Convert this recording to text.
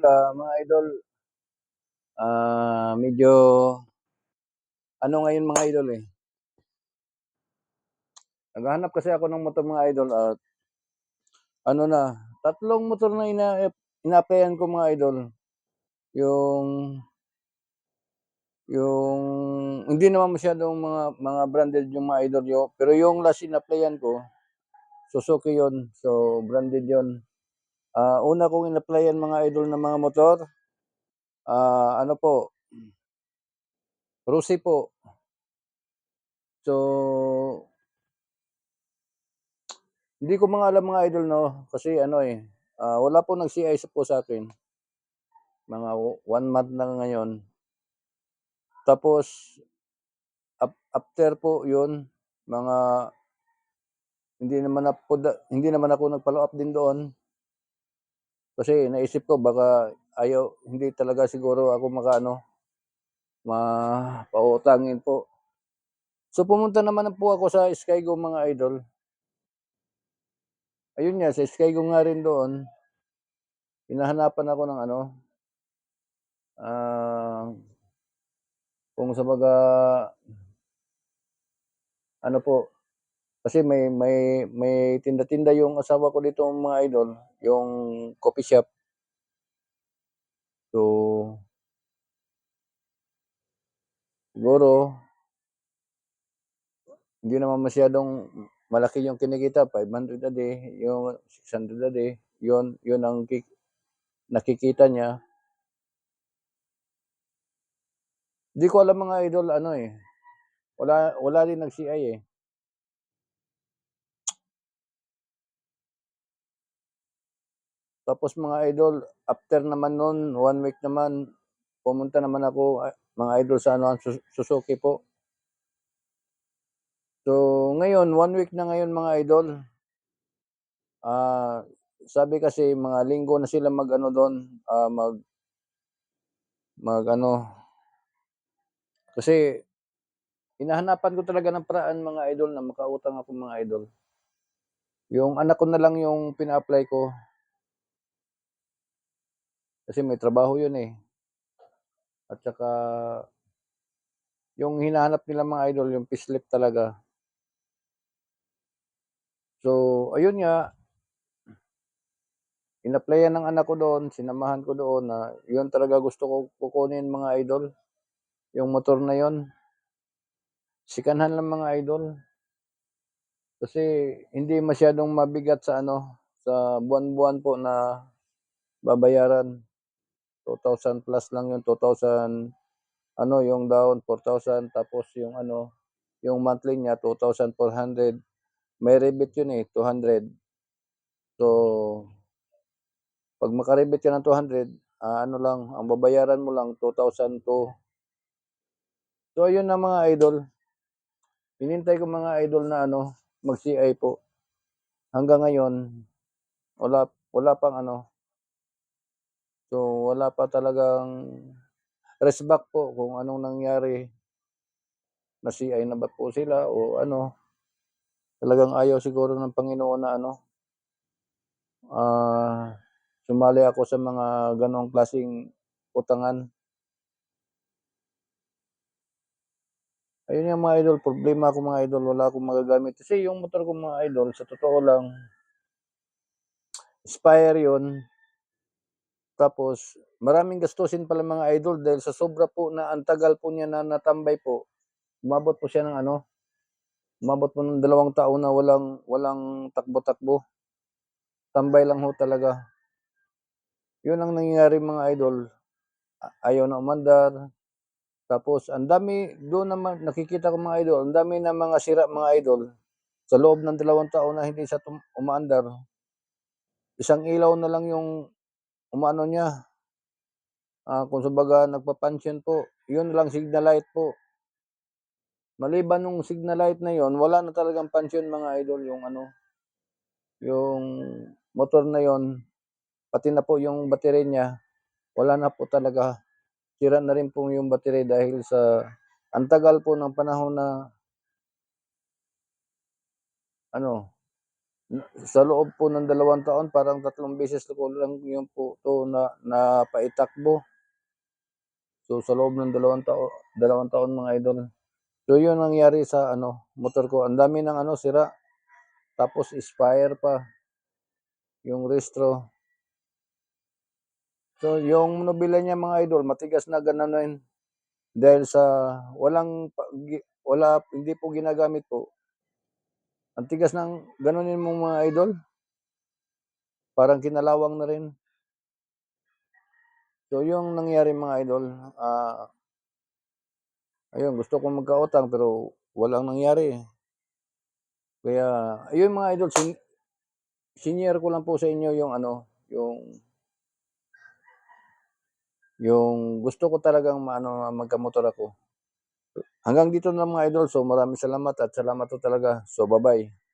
Ah, mga idol, ah, medyo ano ngayon mga idol eh. Naghahanap kasi ako ng motor mga idol at ano na, tatlong motor na ina ina-applyan ko mga idol. Yung yung hindi naman masyadong mga mga branded yung mga idol yo, pero yung last in-applyan ko, Suzuki yon So branded yon. Ah, una kong in-applyan mga idol ng mga motor, ah, ano po, Rusi po. So, hindi ko mga alam mga idol no, kasi ano eh, ah, wala po nag-CI po sa akin. Mga one month na ngayon. Tapos, ap- after po yun, mga hindi naman ako, hindi naman ako nag-follow up din doon. Kasi naisip ko baka ayaw, hindi talaga siguro ako makaano, mapautangin po. So pumunta naman po ako sa Skygo mga idol. Ayun nga, sa Skygo nga rin doon, hinahanapan ako ng ano, ah, kung sa baga, ano po, kasi may may may tinda-tinda yung asawa ko dito mga idol, yung coffee shop. So, siguro, hindi naman masyadong malaki yung kinikita, 500 a day, yung 600 a day, yun, yun ang kik- nakikita niya. Hindi ko alam mga idol, ano eh, wala, wala din nag-CI eh. Tapos mga idol, after naman nun, one week naman, pumunta naman ako, ah, mga idol, sa ano, Suzuki po. So, ngayon, one week na ngayon mga idol. Ah, sabi kasi mga linggo na sila mag ano doon, ah, mag mag ano kasi hinahanapan ko talaga ng paraan mga idol na makautang ako mga idol. Yung anak ko na lang yung pina-apply ko. Kasi may trabaho yun eh. At saka yung hinahanap nila mga idol, yung payslip talaga. So, ayun nga, in-applyan ng anak ko doon, sinamahan ko doon na yun talaga gusto ko kukunin mga idol. Yung motor na yun. Sikanhan lang mga idol. Kasi hindi masyadong mabigat sa ano, sa buwan-buwan po na babayaran. 2,000 plus lang yung 2,000 ano yung down 4,000 tapos yung ano yung monthly niya 2,400 may rebate yun eh 200 so pag makarebate ka ng 200 ah, ano lang ang babayaran mo lang 2,002 so ayun na mga idol. Hinintay ko mga idol na ano mag CI po. Hanggang ngayon wala wala pang ano So, wala pa talagang rest back po kung anong nangyari. Na CI na ba po sila o ano. Talagang ayaw siguro ng Panginoon na ano. Ah, sumali ako sa mga ganong klaseng utangan. Ayun yung mga idol, problema ko mga idol, wala akong magagamit. Kasi yung motor ko mga idol, sa totoo lang, Spire yun, tapos, maraming gastusin pala mga idol dahil sa sobra po na ang tagal po niya na natambay po, umabot po siya ng ano, umabot po ng dalawang taon na walang, walang takbo-takbo. Tambay lang ho talaga. Yun ang nangyayari mga idol. Ayaw na umandar. Tapos, ang dami, doon naman, nakikita ko mga idol, ang dami na mga sira mga idol. Sa loob ng dalawang taon na hindi siya umaandar, isang ilaw na lang yung umano niya, uh, kung sa baga nagpa-function po, yun lang signal light po. Maliban nung signal light na yon, wala na talagang function mga idol yung ano, yung motor na yon, pati na po yung battery niya, wala na po talaga. Sira na rin po yung battery dahil sa ang tagal po ng panahon na ano, sa loob po ng dalawang taon parang tatlong beses ko lang yun po 'to na napaitakbo. So, sa loob ng dalawang tao dalawang taon mga idol. So, yun nangyari sa ano, motor ko. Ang dami ng ano, sira. Tapos expire pa. Yung rehistro. So, yung manubela niya mga idol matigas na gano'n dahil sa walang wala hindi po ginagamit po. Ang tigas ng ganunin mo mga idol. Parang kinalawang na rin. So, yung nangyari mga idol, ah ayun gusto kong magkautang pero walang nangyari. Kaya ayun mga idol sin shinare ko lang po sa inyo yung ano, yung yung gusto ko talagang maano magkamotor ako. Hanggang dito na mga idol. So, maraming salamat at salamat talaga. So, ba-bye.